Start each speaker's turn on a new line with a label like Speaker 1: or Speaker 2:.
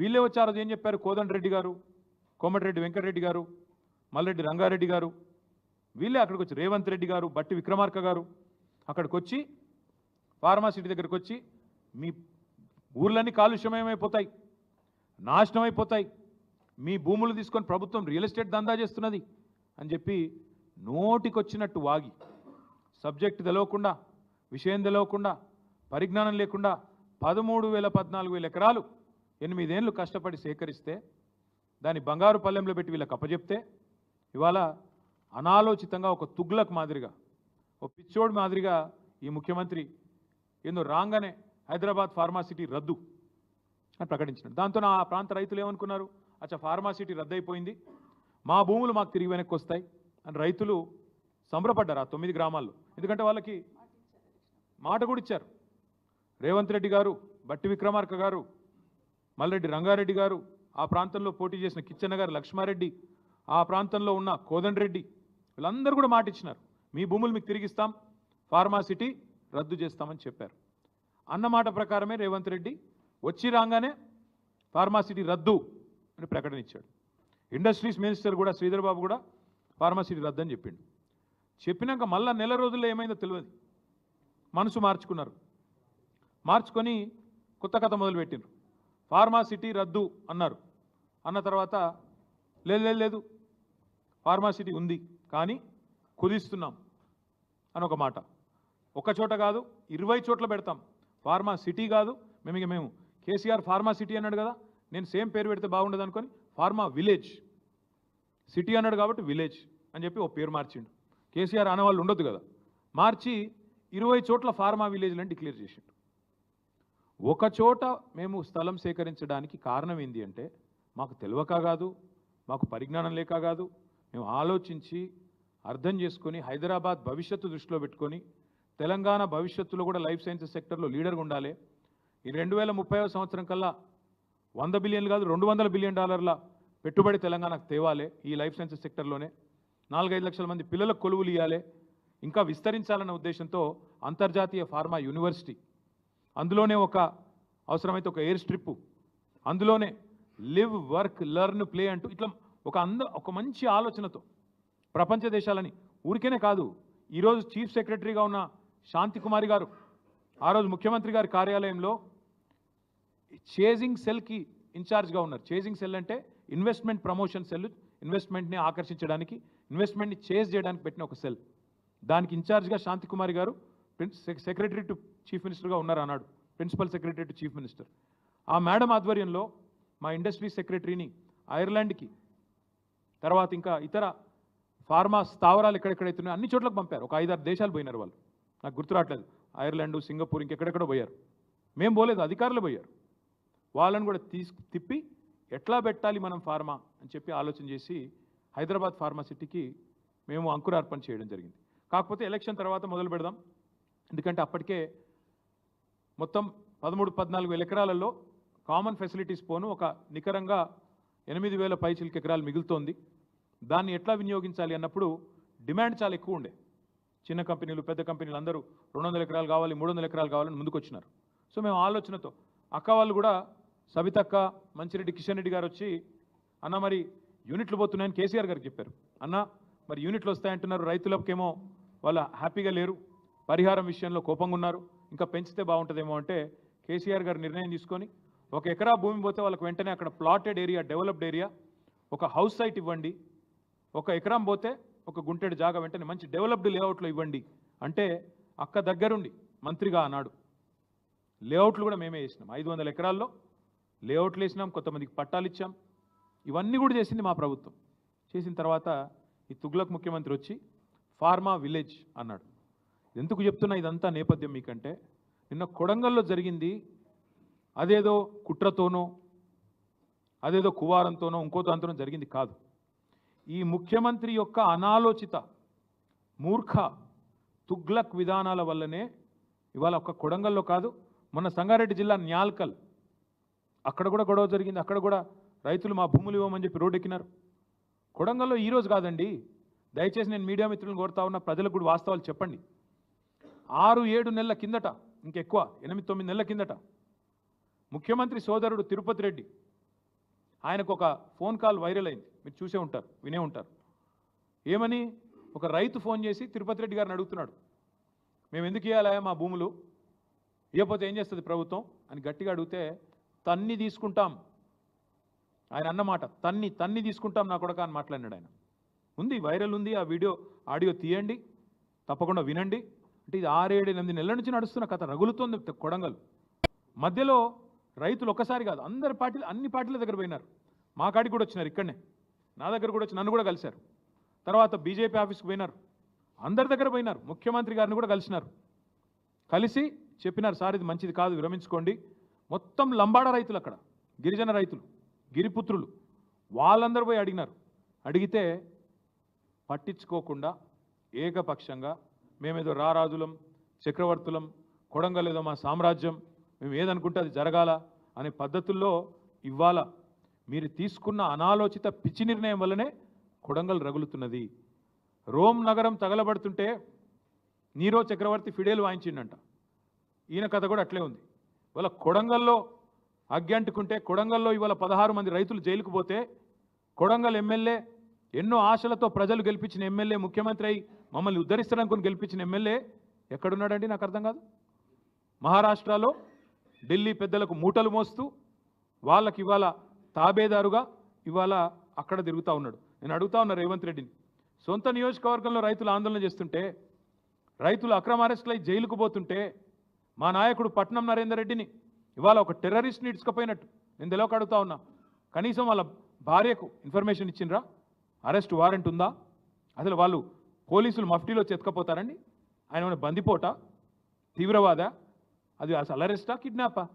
Speaker 1: వీళ్ళే వచ్చారు ఏం చెప్పారు? కోదండరెడ్డి గారు కోమటిరెడ్డి వెంకటరెడ్డి గారు మల్లరెడ్డి రంగారెడ్డి గారు వీళ్ళే అక్కడికి వచ్చి రేవంత్ రెడ్డి గారు బట్టి విక్రమార్క గారు అక్కడికి వచ్చి ఫార్మాసిటీ దగ్గరికి వచ్చి మీ ఊర్లన్నీ కాలుష్యమయమైపోతాయి నాశనం అయిపోతాయి మీ భూములు తీసుకొని ప్రభుత్వం రియల్ ఎస్టేట్ దందా చేస్తున్నది అని చెప్పి నోటికొచ్చినట్టు వాగి సబ్జెక్ట్ తెలవకుండా విషయం తెలవకుండా పరిజ్ఞానం లేకుండా పదమూడు వేల పద్నాలుగు వేల ఎకరాలు ఎనిమిదేళ్ళు కష్టపడి సేకరిస్తే దాన్ని బంగారు పల్లెంలో పెట్టి వీళ్ళకి అప్పచెప్తే ఇవాళ అనాలోచితంగా ఒక తుగ్లక్ మాదిరిగా ఒక పిచ్చోడు మాదిరిగా ఈ ముఖ్యమంత్రి ఏందో రాగానే హైదరాబాద్ ఫార్మాసిటీ రద్దు అని ప్రకటించినాడు. దాంతో ఆ ప్రాంత రైతులు ఏమనుకున్నారు? అచ్చా ఫార్మాసిటీ రద్దయిపోయింది మా భూములు మాకు తిరిగి వెనక్కి వస్తాయి అని రైతులు సంబరపడ్డారు ఆ తొమ్మిది గ్రామాల్లో. ఎందుకంటే వాళ్ళకి మాట కూడా ఇచ్చారు. రేవంత్ రెడ్డి గారు బట్టి విక్రమార్క గారు మల్లెడ్డి రంగారెడ్డి గారు ఆ ప్రాంతంలో పోటీ చేసిన కిచ్చన్న గారు లక్ష్మారెడ్డి ఆ ప్రాంతంలో ఉన్న కోదండ్రెడ్డి వీళ్ళందరూ కూడా మాట ఇచ్చినారు. మీ భూములు మీకు తిరిగిస్తాం ఫార్మాసిటీ రద్దు చేస్తామని చెప్పారు. అన్న మాట ప్రకారమే రేవంత్ రెడ్డి వచ్చి రాగానే ఫార్మాసిటీ రద్దు అని ప్రకటన ఇచ్చాడు. ఇండస్ట్రీస్ మినిస్టర్ కూడా శ్రీధర్ బాబు కూడా ఫార్మాసిటీ రద్దు అని చెప్పిండు. చెప్పినాక మళ్ళా నెల రోజుల్లో ఏమైందో తెలియదు. మనసు మార్చుకున్నారు. మార్చుకొని కొత్త కథ మొదలుపెట్టినారు ఫార్మాసిటీ రద్దు అన్నారు. అన్న తర్వాత లేదు లేదు ఫార్మాసిటీ ఉంది కానీ కుదిస్తున్నాం అని ఒక మాట. ఒక చోట కాదు ఇరవై చోట్ల పెడతాం. ఫార్మా సిటీ కాదు మేము ఇక మేము కేసీఆర్ ఫార్మా సిటీ అన్నాడు కదా నేను సేమ్ పేరు పెడితే బాగుండదు అనుకొని ఫార్మా విలేజ్ సిటీ అన్నాడు కాబట్టి విలేజ్ అని చెప్పి ఓ పేరు మార్చిండు. కేసీఆర్ అనే వాళ్ళు ఉండొద్దు కదా. మార్చి ఇరవై చోట్ల ఫార్మా విలేజ్లని డిక్లేర్ చేసిండు. ఒక చోట మేము స్థలం సేకరించడానికి కారణం ఏంది అంటే మాకు తెలియక కాదు మాకు పరిజ్ఞానం లేక కాదు. మేము ఆలోచించి అర్థం చేసుకొని హైదరాబాద్ భవిష్యత్తు దృష్టిలో పెట్టుకొని తెలంగాణ భవిష్యత్తులో కూడా లైఫ్ సైన్సెస్ సెక్టర్లో లీడర్గా ఉండాలి. ఈ రెండు వేల ముప్పై సంవత్సరం కల్లా వంద బిలియన్లు కాదు రెండు వందల బిలియన్ డాలర్ల పెట్టుబడి తెలంగాణకు తేవాలి ఈ లైఫ్ సైన్సెస్ సెక్టర్లోనే. నాలుగైదు లక్షల మంది పిల్లలకు కొలువులు ఇవ్వాలి ఇంకా విస్తరించాలన్న ఉద్దేశంతో అంతర్జాతీయ ఫార్మా యూనివర్సిటీ అందులోనే ఒక అవసరమైతే ఒక ఎయిర్ స్ట్రిప్ అందులోనే లివ్ వర్క్ లెర్న్ ప్లే అంటూ ఇట్లా ఒక అంద ఒక మంచి ఆలోచనతో ప్రపంచ దేశాలని ఊరికేనే కాదు ఈరోజు చీఫ్ సెక్రటరీగా ఉన్న శాంతి కుమారి గారు ఆ రోజు ముఖ్యమంత్రి గారి కార్యాలయంలో చేజింగ్ సెల్కి ఇన్ఛార్జ్గా ఉన్నారు. చేజింగ్ సెల్ అంటే ఇన్వెస్ట్మెంట్ ప్రమోషన్ సెల్ ఇన్వెస్ట్మెంట్ని ఆకర్షించడానికి ఇన్వెస్ట్మెంట్ని చేజ్ చేయడానికి పెట్టిన ఒక సెల్ దానికి ఇన్ఛార్జ్గా శాంతి కుమారి గారు సెక్రటరీ టు చీఫ్ మినిస్టర్గా ఉన్నారు అన్నాడు. Principal secretary to chief minister. ఆ మేడం ఆధ్వర్యంలో మా ఇండస్ట్రీ సెక్రటరీని ఐర్లాండ్కి తర్వాత ఇంకా ఇతర ఫార్మా స్థావరాలు ఎక్కడెక్కడైతే అన్ని చోట్లకు పంపారు. ఒక ఐదారు దేశాలు పోయినారు వాళ్ళు. నాకు గుర్తు రావట్లేదు. ఐర్లాండ్ సింగపూర్ ఇంకెక్కడెక్కడో పోయారు. మేము పోలేదు అధికారులు పోయారు. వాళ్ళని కూడా తీసు తిప్పి ఎట్లా పెట్టాలి మనం ఫార్మా అని చెప్పి ఆలోచన చేసి హైదరాబాద్ ఫార్మా సిటీకి మేము అంకురార్పణ చేయడం జరిగింది. కాకపోతే ఎలక్షన్ తర్వాత మొదలు పెడదాం. ఎందుకంటే అప్పటికే మొత్తం పదమూడు పద్నాలుగు వేల ఎకరాలలో కామన్ ఫెసిలిటీస్ పోను ఒక నికరంగా ఎనిమిది వేల పైచిలకి ఎకరాలు మిగులుతోంది. దాన్ని ఎట్లా వినియోగించాలి అన్నప్పుడు డిమాండ్ చాలా ఎక్కువ ఉండే. చిన్న కంపెనీలు పెద్ద కంపెనీలు అందరూ రెండు వందల ఎకరాలు కావాలి మూడు వందల ఎకరాలు కావాలని ముందుకొచ్చినారు. సో మేము ఆలోచనతో అక్క వాళ్ళు కూడా సబితక్క మంచిరెడ్డి కిషన్ రెడ్డి గారు వచ్చి అన్న మరి యూనిట్లు పోతున్నాయని కేసీఆర్ గారికి చెప్పారు. అన్న మరి యూనిట్లు వస్తాయంటున్నారు రైతులకేమో వాళ్ళు హ్యాపీగా లేరు. పరిహారం విషయంలో కోపంగా ఉన్నారు ఇంకా పెంచితే బాగుంటుందేమో అంటే కేసీఆర్ గారు నిర్ణయం తీసుకొని ఒక ఎకరా భూమి పోతే వాళ్ళకి వెంటనే అక్కడ ప్లాటెడ్ ఏరియా డెవలప్డ్ ఏరియా ఒక హౌస్ సైట్ ఇవ్వండి. ఒక ఎకరం పోతే ఒక గుంటెడు జాగా వెంటనే మంచి డెవలప్డ్ లేఅవుట్లో ఇవ్వండి. అంటే అక్క దగ్గరుండి మంత్రిగా అన్నాడు. లేఅవుట్లు కూడా మేమే వేసినాం ఐదు వందల ఎకరాల్లో లేఅవుట్లు వేసినాం కొంతమందికి పట్టాలు ఇచ్చాం. ఇవన్నీ కూడా చేసింది మా ప్రభుత్వం. చేసిన తర్వాత ఈ తుగ్లక్ ముఖ్యమంత్రి వచ్చి ఫార్మా విలేజ్ అన్నాడు. ఎందుకు చెప్తున్నా ఇదంతా నేపథ్యం మీకంటే? నిన్న కొడంగల్లో జరిగింది. అదేదో కుట్రతోనో అదేదో కువారంతోనో ఇంకో దాంతోనో జరిగింది కాదు. ఈ ముఖ్యమంత్రి యొక్క అనాలోచిత మూర్ఖ తుగ్లక్ విధానాల వల్లనే ఇవాళ ఒక్క కొడంగల్లో కాదు మొన్న సంగారెడ్డి జిల్లా న్యాల్కల్. అక్కడ కూడా గొడవ జరిగింది. అక్కడ కూడా రైతులు మా భూములు ఇవ్వమని చెప్పి రోడ్డు ఎక్కినారు. కొడంగల్లో ఈరోజు కాదండి. దయచేసి నేను మీడియా మిత్రులను కోరుతా ఉన్న ప్రజలకు కూడా వాస్తవాలు చెప్పండి. ఆరు ఏడు నెలల కిందట ఇంకెక్కువ ఎనిమిది తొమ్మిది నెలల కిందట. ముఖ్యమంత్రి సోదరుడు తిరుపతి రెడ్డి ఆయనకు ఒక ఫోన్ కాల్ వైరల్ అయింది. మీరు చూసే ఉంటారు వినే ఉంటారు. ఏమని? ఒక రైతు ఫోన్ చేసి తిరుపతి రెడ్డి గారిని అడుగుతున్నాడు. మేము ఎందుకు ఇవ్వాలా మా భూములు? ఇవ్వకపోతే ఏం చేస్తుంది ప్రభుత్వం? అని గట్టిగా అడిగితే తన్ని తీసుకుంటాం. ఆయన అన్నమాట తన్ని తన్ని తీసుకుంటాం నా కొడక అని మాట్లాడినాడు ఆయన. ఉంది వైరల్ ఉంది ఆ వీడియో ఆడియో తీయండి తప్పకుండా వినండి. అంటే ఇది ఆరేడు ఎనిమిది నెలల నుంచి నడుస్తున్న కథ. రగులుతోంది కొడంగల్. మధ్యలో రైతులు ఒక్కసారి కాదు అందరి పార్టీలు అన్ని పార్టీల దగ్గర పోయినారు. మా కాడికి కూడా వచ్చినారు ఇక్కడనే. నా దగ్గర కూడా వచ్చి నన్ను కూడా కలిశారు. తర్వాత బీజేపీ ఆఫీస్కి పోయినారు. అందరి దగ్గర పోయినారు. ముఖ్యమంత్రి గారిని కూడా కలిసినారు. కలిసి చెప్పినారు సార్ ఇది మంచిది కాదు విరమించుకోండి. మొత్తం లంబాడ రైతులు అక్కడ. గిరిజన రైతులు గిరిపుత్రులు. వాళ్ళందరూ పోయి అడిగినారు. అడిగితే పట్టించుకోకుండా ఏకపక్షంగా మేమేదో రారాజులం చక్రవర్తులం కొడంగల్ ఏదో మా సామ్రాజ్యం మేము ఏదనుకుంటే అది జరగాల అనే పద్ధతుల్లో ఇవ్వాలా. మీరు తీసుకున్న అనాలోచిత పిచ్చి నిర్ణయం వల్లనే కొడంగల్ రగులుతున్నది. రోమ్ నగరం తగలబడుతుంటే నీరో చక్రవర్తి ఫిడేలు వాయించిండంట. ఈయన కథ కూడా అట్లే ఉంది. వాళ్ళ కొడంగల్లో అగ్గి అంటుకుంటే కొడంగల్లో ఇవాళ పదహారు మంది రైతులు జైలుకు పోతే కొడంగల్ ఎమ్మెల్యే ఎన్నో ఆశలతో ప్రజలు గెలిపించిన ఎమ్మెల్యే ముఖ్యమంత్రి అయి మమ్మల్ని ఉద్ధరిస్తారనుకుని గెలిపించిన ఎమ్మెల్యే ఎక్కడున్నాడండి నాకు అర్థం కాదు. మహారాష్ట్రలో ఢిల్లీ పెద్దలకు మూటలు మోస్తూ వాళ్ళకి ఇవాళ తాబేదారుగా ఇవాళ అక్కడ తిరుగుతూ ఉన్నాడు. నేను అడుగుతా ఉన్నా రేవంత్ రెడ్డిని. సొంత నియోజకవర్గంలో రైతులు ఆందోళన చేస్తుంటే రైతులు అక్రమ అరెస్టులై జైలుకు పోతుంటే మా నాయకుడు పట్నం నరేందర్ రెడ్డిని ఇవాళ ఒక టెర్రరిస్ట్ని ఇడ్చుకపోయినట్టు. నేను తెలియక అడుగుతా ఉన్నా. కనీసం వాళ్ళ భార్యకు ఇన్ఫర్మేషన్ ఇచ్చిండ్రా? అరెస్ట్ వారెంట్ ఉందా? అసలు వాళ్ళు పోలీసులు మఫ్టీలో చెతకపోతారండి ఆయన బందిపోట? తీవ్రవాద? అది అసలు అరెస్టా? కిడ్నాపా?